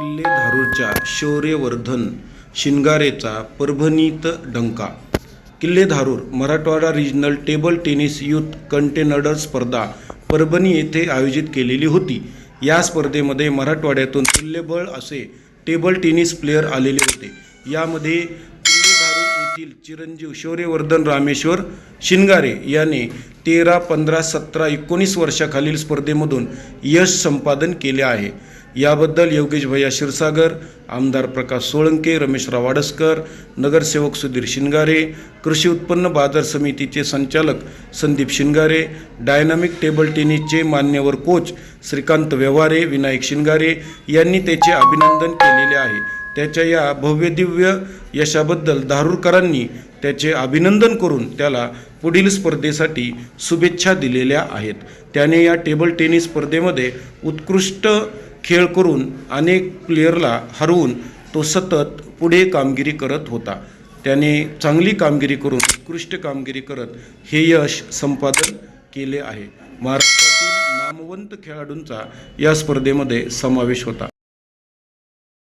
किल्ले धारूरच्या शौर्यवर्धन शिंगारेचा परभणीत डंका. Kille Dharur Marathwada regional table tennis youth contender स्पर्धा परभणी येथे आयोजित केलेली होती. या स्पर्धेमध्ये मराठवाड्यातून तुल्यबळ असे टेबल टेनिस प्लेयर आलेले होते. यामध्ये येथील चिरंजीव शौर्यवर्धन रामेश्वर शिनगारे याने तेरा पंधरा सतरा एकोणीस वर्षाखालील स्पर्धेमधून यश संपादन केले आहे. याबद्दल योगेश भैया क्षीरसागर आमदार प्रकाश सोळंके रमेशराव वाडसकर नगरसेवक सुधीर शिंगारे कृषी उत्पन्न बाजार समितीचे संचालक संदीप शिंगारे डायनामिक टेबल टेनिसचे मान्यवर कोच श्रीकांत व्यवहारे विनायक शिंगारे यांनी त्याचे अभिनंदन केलेले आहे. त्याच्या या भव्यदिव्य यशाबद्दल धारूरकरांनी त्याचे अभिनंदन करून त्याला पुढील स्पर्धेसाठी शुभेच्छा दिलेल्या आहेत. त्याने या टेबल टेनिस स्पर्धेमध्ये उत्कृष्ट खेळ करून अनेक प्लेयरला हरवून तो सतत पुढे कामगिरी करत होता. त्याने चांगली कामगिरी करून उत्कृष्ट कामगिरी करत हे यश संपादन केले आहे. महाराष्ट्रातील नामवंत खेळाडूंचा या स्पर्धेमध्ये समावेश होता.